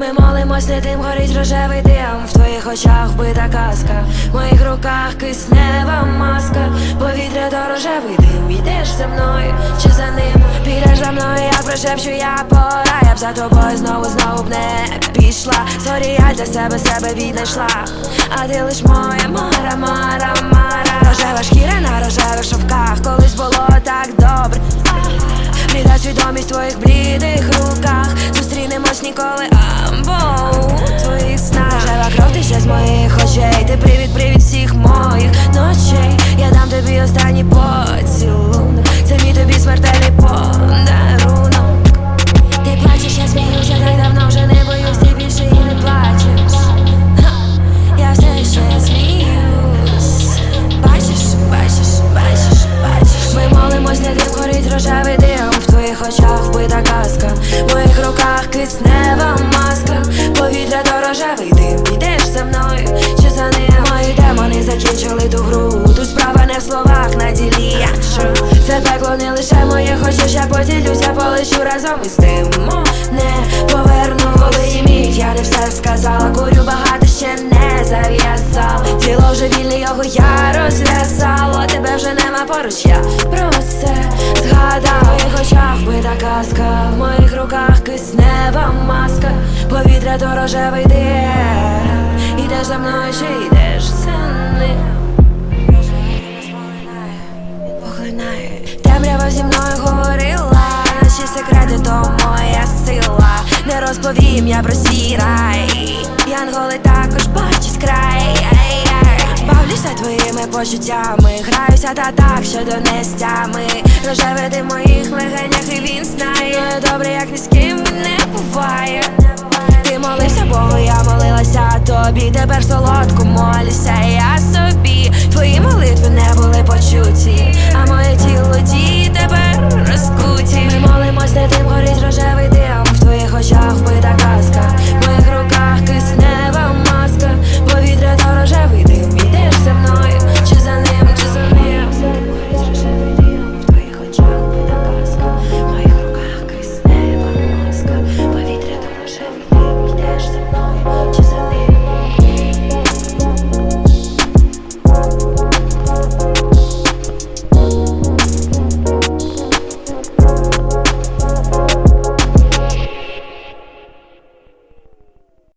Ми молимось, тим горить рожевий дим. В твоїх очах вбита казка. В моїх руках киснева маска. Повітря то рожевий дим. Йдеш за мною чи за ним? Підеш за мною, як прошепчу я пора. Я б за тобою знову, знову б не пішла. Сорі, я для себе себе віднайшла. А ти лиш моя мара, мара, мара. Рожева шкіра на рожевих шовках очах вбита казка В моїх руках киснева маска. Повітря то рожевий дим Йдеш за мною. Чи за ним Мої демони закінчили ту гру? Тут справа не в словах на ділі Якщо це пекло не лише моє Хочеш я поділюсь, я полечу разом із тим. Не поверну, коли їміть Я не все сказала, курю багато ще не поруч, я про це згадав. Моїх очах бита казка В моїх руках киснева маска. Повітря то рожевий дим Ідеш за мною чи йдеш за ним? Поглинає. Темрява зі мною говорила Наші секрети то моя сила. Не розповім я про свій Янголи також бачать край. Бавлюся твоїми почуттями. Граюся та так, що донестями Рожеве ти в моїх легенях і він знає. Добре, як ні з ким